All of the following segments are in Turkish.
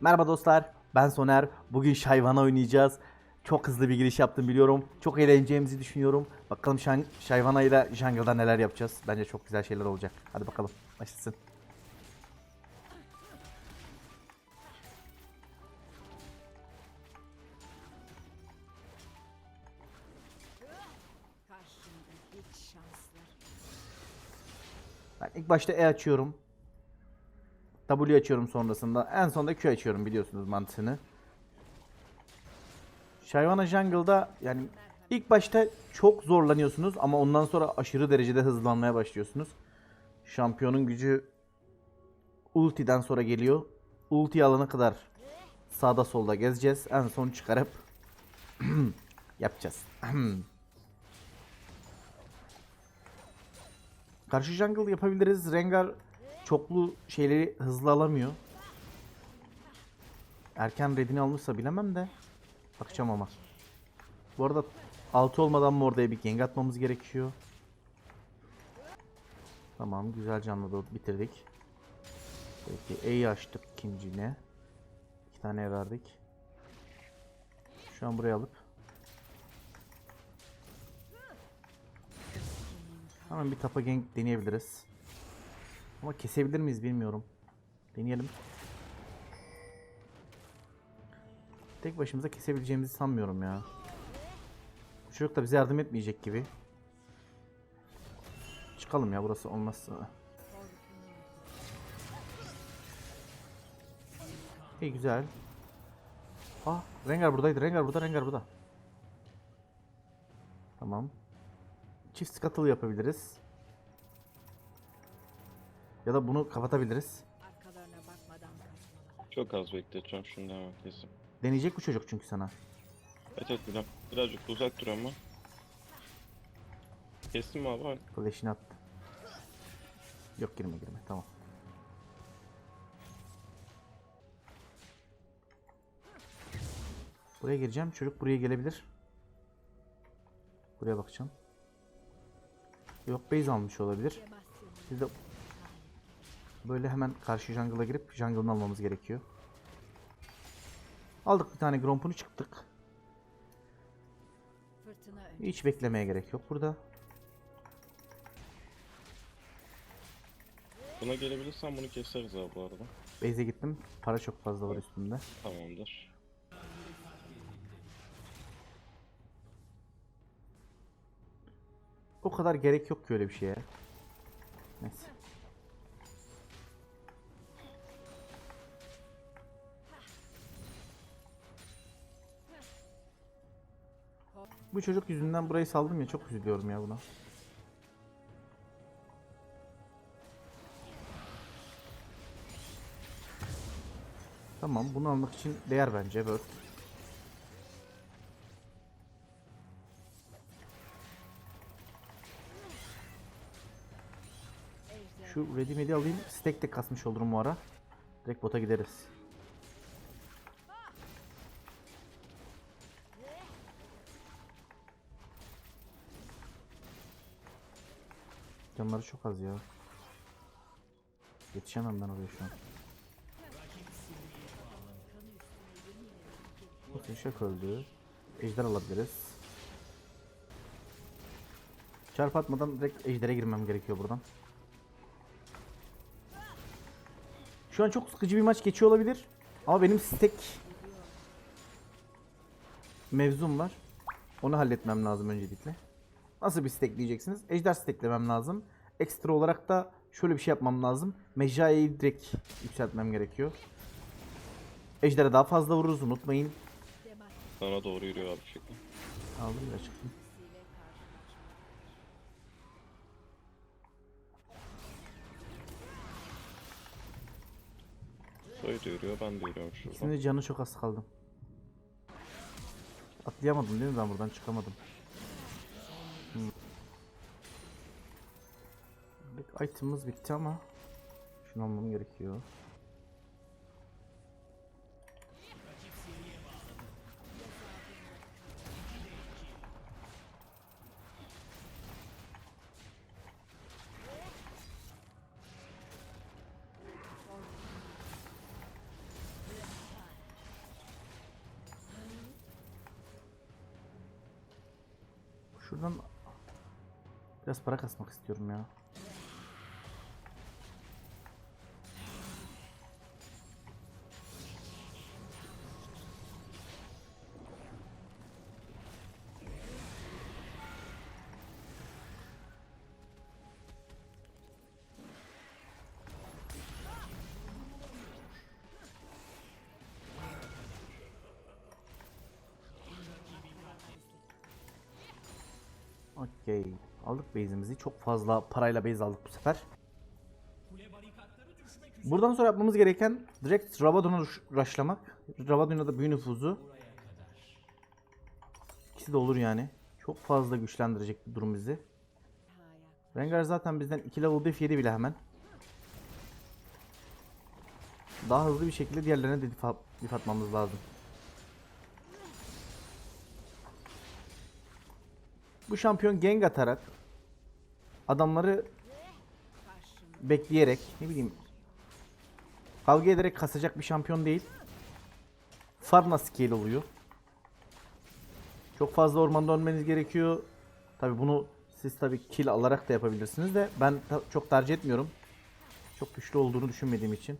Merhaba dostlar, ben Soner. Bugün Şayvan'a oynayacağız. Çok hızlı bir giriş yaptım biliyorum. Çok eğleneceğimizi düşünüyorum. Bakalım Şan Şayvana ile Jungle'da neler yapacağız. Bence çok güzel şeyler olacak. Hadi bakalım, başlasın. Ben ilk başta E açıyorum. W açıyorum sonrasında. En sonunda Q açıyorum biliyorsunuz mantığını. Shyvana Jungle'da yani ilk başta çok zorlanıyorsunuz ama ondan sonra aşırı derecede hızlanmaya başlıyorsunuz. Şampiyonun gücü ultiden sonra geliyor. Ulti alana kadar sağda solda gezeceğiz. En son çıkarıp yapacağız. Karşı jungle yapabiliriz. Rengar çoklu şeyleri hızlı alamıyor. Erken redini almışsa bilemem de. Bakacağım ama. Bu arada 6 olmadan mı oraya bir gank atmamız gerekiyor. Tamam güzel canlı da bitirdik. Peki E'yi açtık ikincine. İki tane E verdik. Şu an buraya alıp Hemen bir tapa gank deneyebiliriz. Ama kesebilir miyiz bilmiyorum. Deneyelim. Tek başımıza kesebileceğimizi sanmıyorum ya. Bu çocuk da bize yardım etmeyecek gibi. Çıkalım ya burası olmazsa. İyi güzel. Ah Rengar buradaydı. Rengar burada. Rengar burada. Tamam. Çift scuttle yapabiliriz. Ya da bunu kapatabiliriz. Arkalarına bakmadan kaçmalar. Çok az bekleteceğim şimdi hemen kesin. Deneyecek bu çocuk çünkü sana. Evet evet biraz, birazcık uzak dur ama. Kestin mi abi? Flash'ini attı. Yok girme girme tamam. Buraya gireceğim. Çocuk buraya gelebilir. Buraya bakacağım. Yok base almış olabilir. Biz de böyle hemen karşı jungle'a girip jungle'ını almamız gerekiyor. Aldık bir tane Gromp'unu çıktık. Hiç beklemeye gerek yok burada. Buna gelebilirsen bunu keseriz abi bu arada. Base'e gittim. Para çok fazla var üstümde. Tamamdır. O kadar gerek yok ki öyle bir şeye. Neyse. Bu çocuk yüzünden burayı saldım ya çok üzülüyorum ya buna. Tamam bunu almak için değer bence. Ejder. Şu ready alayım. Stack de kasmış olurum bu ara. Direkt bota gideriz. Canları çok az ya. Yetişemem ben oraya şu an. Teşek öldü. Ejder alabiliriz. Çarp atmadan direkt ejdere girmem gerekiyor buradan. Şu an çok sıkıcı bir maç geçiyor olabilir. Ama benim stack mevzum var. Onu halletmem lazım öncelikle. Nasıl bir stack diyeceksiniz? Ejder stacklemem lazım. Ekstra olarak da şöyle bir şey yapmam lazım. Mejai'yi direkt yükseltmem gerekiyor. Ejder'e daha fazla vururuz unutmayın. Sana doğru yürüyor abi şekli. Aldım da çıktım. Soy da yürüyor ben de yürüyorum şuradan. De canı çok az kaldı. Atlayamadım değil mi ben buradan çıkamadım. Hmm. Item'ımız bitti ama şunu almam gerekiyor. Şuradan biraz para kasmak istiyorum ya. Okey. Aldık base'imizi. Çok fazla parayla base aldık bu sefer. Buradan sonra yapmamız gereken direkt Rabadon'u rush- rushlamak. Rabadon'a da büyü nüfuzu. İkisi de olur yani. Çok fazla güçlendirecek bir durum bizi. Rengar zaten bizden 2 level buff yedi bile hemen. Daha hızlı bir şekilde diğerlerine de diff, diff atmamız lazım. Bu şampiyon gank atarak adamları bekleyerek ne bileyim kavga ederek kasacak bir şampiyon değil. Farmla scale oluyor. Çok fazla ormanda ölmeniz gerekiyor. Tabi bunu siz tabi kill alarak da yapabilirsiniz de ben çok tercih etmiyorum. Çok güçlü olduğunu düşünmediğim için.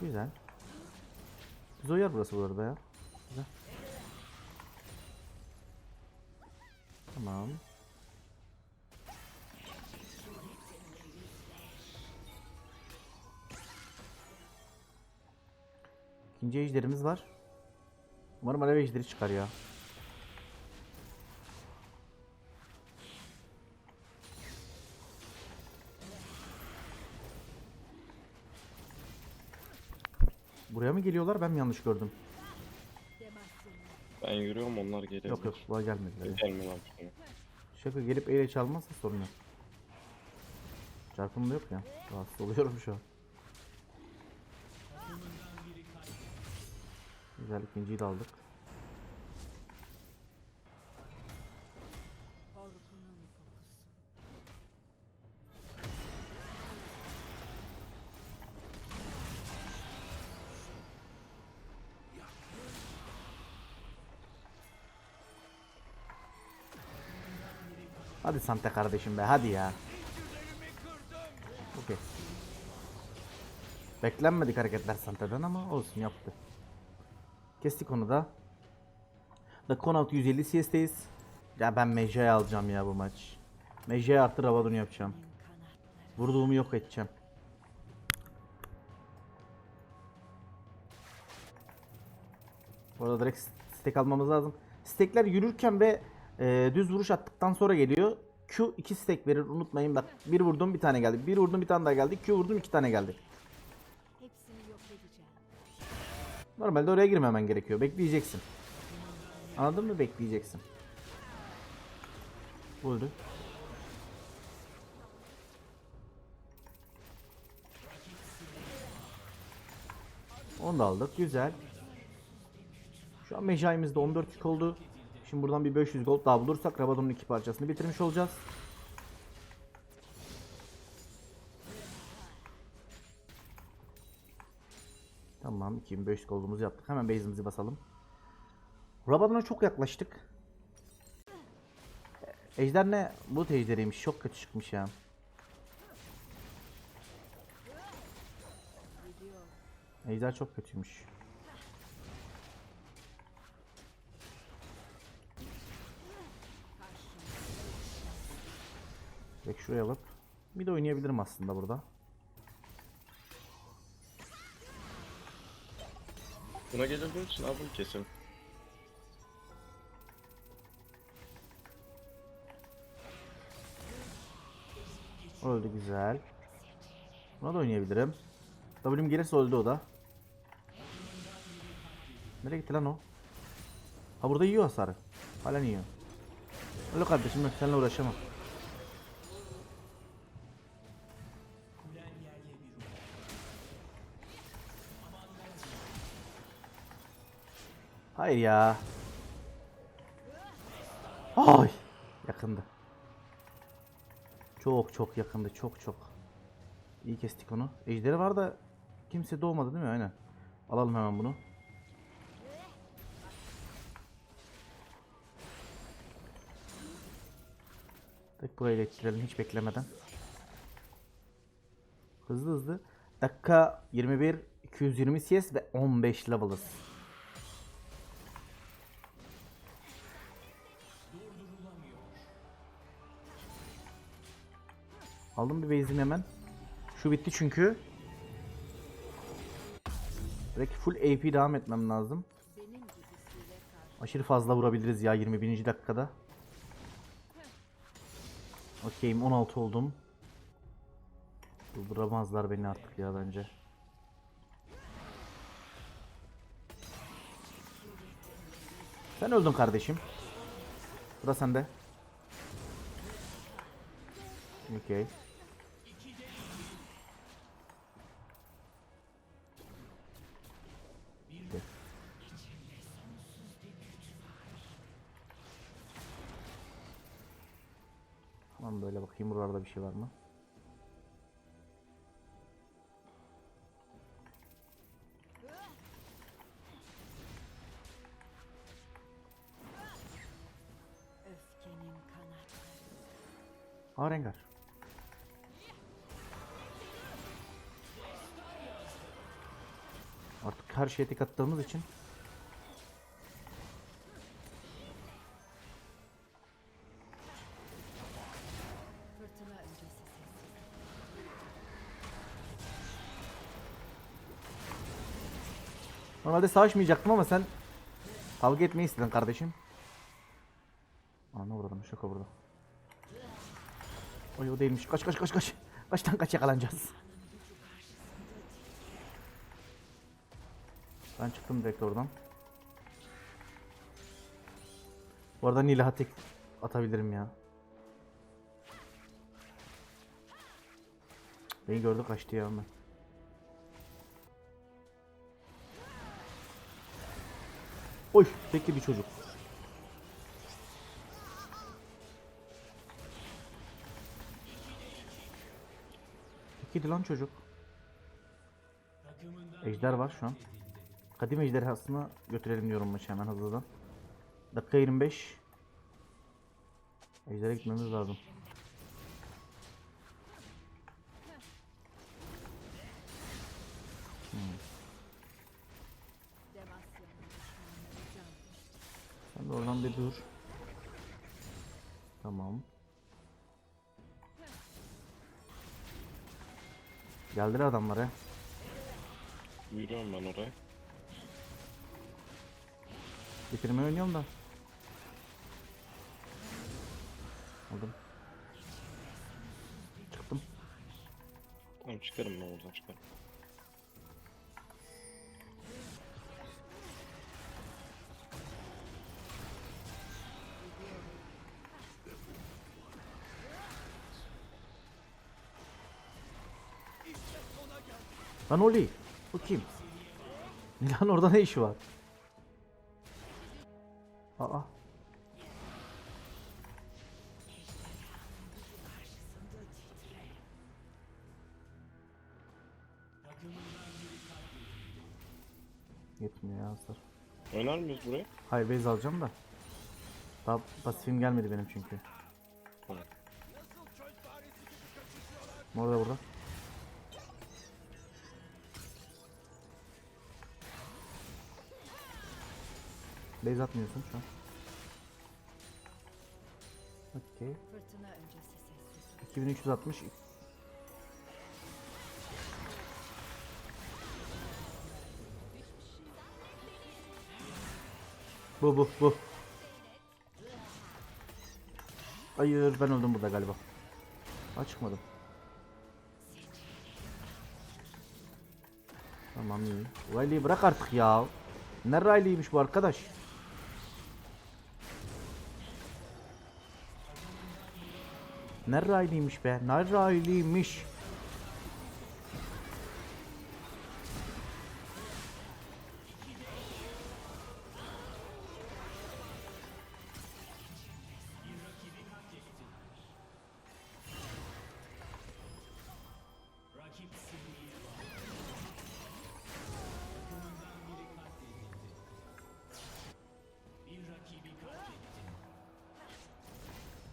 Güzel. Güzel yer burası bu arada ya. Güzel. Tamam. İkinci ejderimiz var. Umarım alev ejderi çıkar ya. Buraya mı geliyorlar? Ben mi yanlış gördüm? Ben yürüyorum onlar geliyor. Yok yok, buraya gelmediler. ya. Şuna. Şaka gelip eyle çalmazsa sorun yok. Çarpım da yok ya. Rahatsız oluyorum şu an. Güzel ikinciyi de aldık. Hadi Sante kardeşim be hadi ya. Okey. Beklenmedik hareketler Sante'den ama olsun yaptı. Kestik onu da. The Conout 150 CS'teyiz. Ya ben Meja'yı alacağım ya bu maç. Meja'yı artı Rabadon yapacağım. Vurduğumu yok edeceğim. Bu arada direkt stack almamız lazım. Stackler yürürken ve e, düz vuruş attıktan sonra geliyor. Q 2 stack verir unutmayın bak. Bir vurdum bir tane geldi. Bir vurdum bir tane daha geldi. Q vurdum iki tane geldi. Normalde oraya girmemen gerekiyor. Bekleyeceksin. Anladın mı? Bekleyeceksin. Öldü. Onu da aldık. Güzel. Şu an mecayimizde 14 yük oldu. Şimdi buradan bir 500 gold daha bulursak Rabadon'un iki parçasını bitirmiş olacağız. Tamam 2500 gold'umuzu yaptık. Hemen base'imizi basalım. Rabadon'a çok yaklaştık. Ejder ne? Bu ejderiymiş. Çok kötü çıkmış ya. Ejder çok kötüymüş. Direkt şuraya alıp bir de oynayabilirim aslında burada. Buna gelebilir misin? Abi keselim. Öldü güzel. Buna da oynayabilirim. W'm gelirse öldü o da. Nereye gitti lan o? Ha burada yiyor hasarı. Halen yiyor. Öyle kardeşim ben seninle uğraşamam. Hayır ya. Ay. Yakındı. Çok çok yakındı. Çok çok. İyi kestik onu. Ejderi var da Kimse doğmadı değil mi? Aynen. Alalım hemen bunu. Tek burayı da ettirelim hiç beklemeden. Hızlı hızlı. Dakika 21, 220 CS ve 15 level'ız. Aldım bir base'ini hemen. Şu bitti çünkü. Direkt full AP devam etmem lazım. Aşırı fazla vurabiliriz ya 21. dakikada. Okeyim 16 oldum. Durduramazlar beni artık ya bence. Sen öldün kardeşim. Da sende. Okey. Bakayım buralarda bir şey var mı? Aa Rengar. Artık her şeye tek attığımız için Normalde savaşmayacaktım ama sen kavga etmeyi istedin kardeşim. Ne uğradım şaka burada. Oy o değilmiş. Kaç kaç kaç kaç. Kaçtan kaç yakalanacağız. Ben çıktım direkt oradan. Bu arada Nilah'a tek atabilirim ya. Beni gördü kaçtı ya ben. Oy peki bir çocuk. Tekiydi lan çocuk. Ejder var şu an. Kadim ejderhasına götürelim diyorum maçı hemen hızlıdan. Dakika 25. Ejder'e gitmemiz lazım. Oradan bir dur. Tamam. Geldiler adamlar ya. Yürüyorum ben oraya. Bitirmeyi oynuyorum da. Aldım. Çıktım. Tamam çıkarım ben oradan çıkarım. Lan Oli. Bu kim? Lan orada ne işi var? Aa. Yetmiyor ya hasar. Oynar mıyız buraya? Hayır base alacağım da. Daha pasifim gelmedi benim çünkü. Tamam. Orada burada. Base atmıyorsun şu an. Okey. Fırtına öncesi sessiz. 2360. Bu bu bu. Hayır ben öldüm burada galiba. Aa çıkmadım. Tamam iyi. Riley'i bırak artık ya. Ne Riley'ymiş bu arkadaş? Nerrayliymiş be. Nerrayliymiş.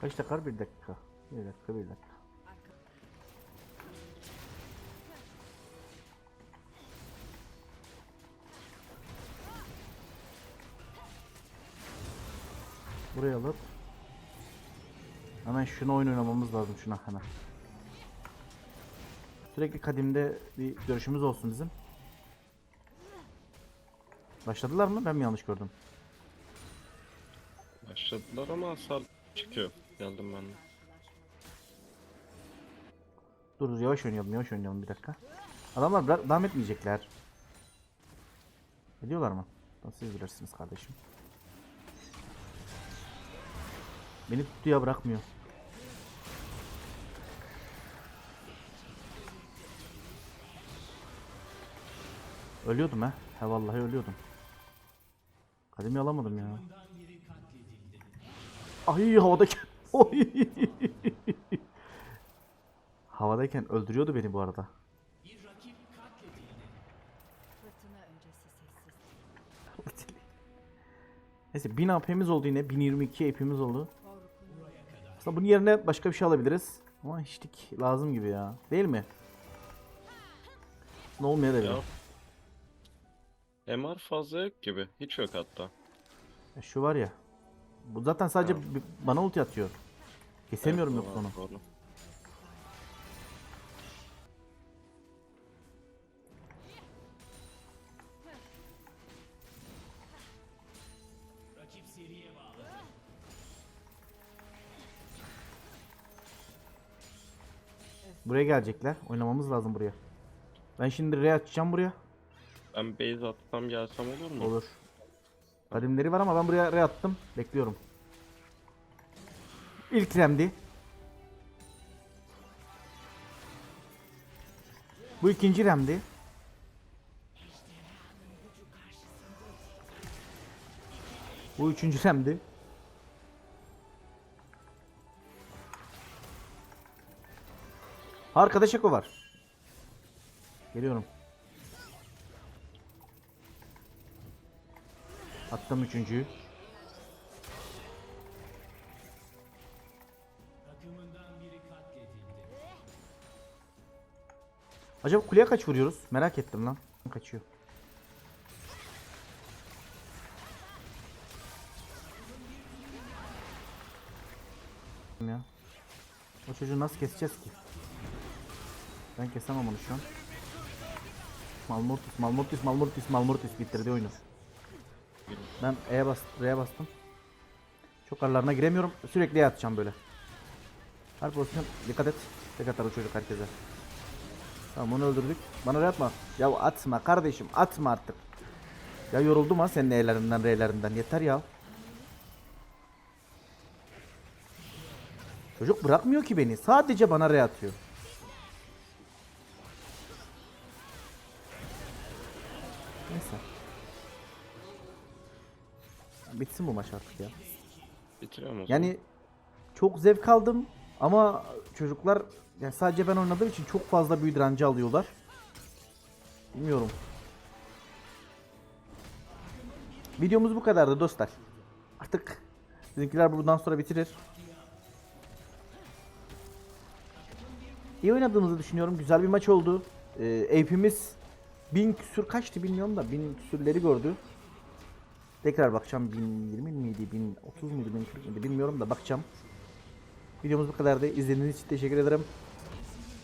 Kaç dakika? Bir dakika. Bir dakika, bir dakika. Buraya alıp hemen şuna oyun oynamamız lazım şuna hemen. Sürekli kadimde bir görüşümüz olsun bizim. Başladılar mı? Ben mi yanlış gördüm? Başladılar ama hasar çıkıyor. Geldim ben de. Dur yavaş oynayalım, yavaş oynayalım bir dakika. Adamlar bırak, devam etmeyecekler. Ediyorlar mı? Siz bilirsiniz kardeşim. Beni tutuya bırakmıyor. Ölüyordum ha. He vallahi ölüyordum. Kademi alamadım ya. Ay havadayken. Oy. Havadayken öldürüyordu beni bu arada. Neyse 1000 AP'miz oldu yine. 1022 AP'miz oldu. Aslında bunun yerine başka bir şey alabiliriz. Ama hiçlik lazım gibi ya. Değil mi? Ne olmayabilir. Ya. MR fazla yok gibi. Hiç yok hatta. Ya şu var ya. Bu zaten sadece bi- bana ulti atıyor. Kesemiyorum Evet, yoksa onu. doğru, Buraya gelecekler. Oynamamız lazım buraya. Ben şimdi re açacağım buraya. Ben base atsam gelsem olur mu? Olur. Kadimleri var ama ben buraya re attım. Bekliyorum. İlk remdi. Bu ikinci remdi. Bu üçüncü remdi. Arkada Şeko var. Geliyorum. Attım üçüncüyü. Acaba kuleye kaç vuruyoruz? Merak ettim lan. Kaçıyor. Ya. O çocuğu nasıl keseceğiz ki? Ben kesemem onu şu an. Malmortis, Malmortis, Malmortis, Malmortis bitirdi oyunu. Ben E'ye bas, R'ye bastım. Çok aralarına giremiyorum. Sürekli E atacağım böyle. Her pozisyon dikkat et. Tek atar o çocuk herkese. Tamam onu öldürdük. Bana R atma. Ya atma kardeşim atma artık. Ya yoruldum ha senin E'lerinden R'lerinden. Yeter ya. Çocuk bırakmıyor ki beni. Sadece bana R atıyor. Bitsin bu maç artık ya. Bitiriyorum o zaman. Yani çok zevk aldım ama çocuklar yani sadece ben oynadığım için çok fazla büyü direnci alıyorlar. Bilmiyorum. Videomuz bu kadardı dostlar. Artık bizimkiler buradan sonra bitirir. İyi oynadığımızı düşünüyorum. Güzel bir maç oldu. Ee, AP'miz bin küsür kaçtı bilmiyorum da bin küsürleri gördü. Tekrar bakacağım 1020 miydi 1030 muydu 1040 mıydı bilmiyorum da bakacağım. Videomuz bu kadardı. İzlediğiniz için teşekkür ederim.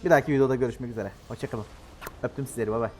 Bir dahaki videoda görüşmek üzere. Hoşçakalın. Öptüm sizleri bay bay.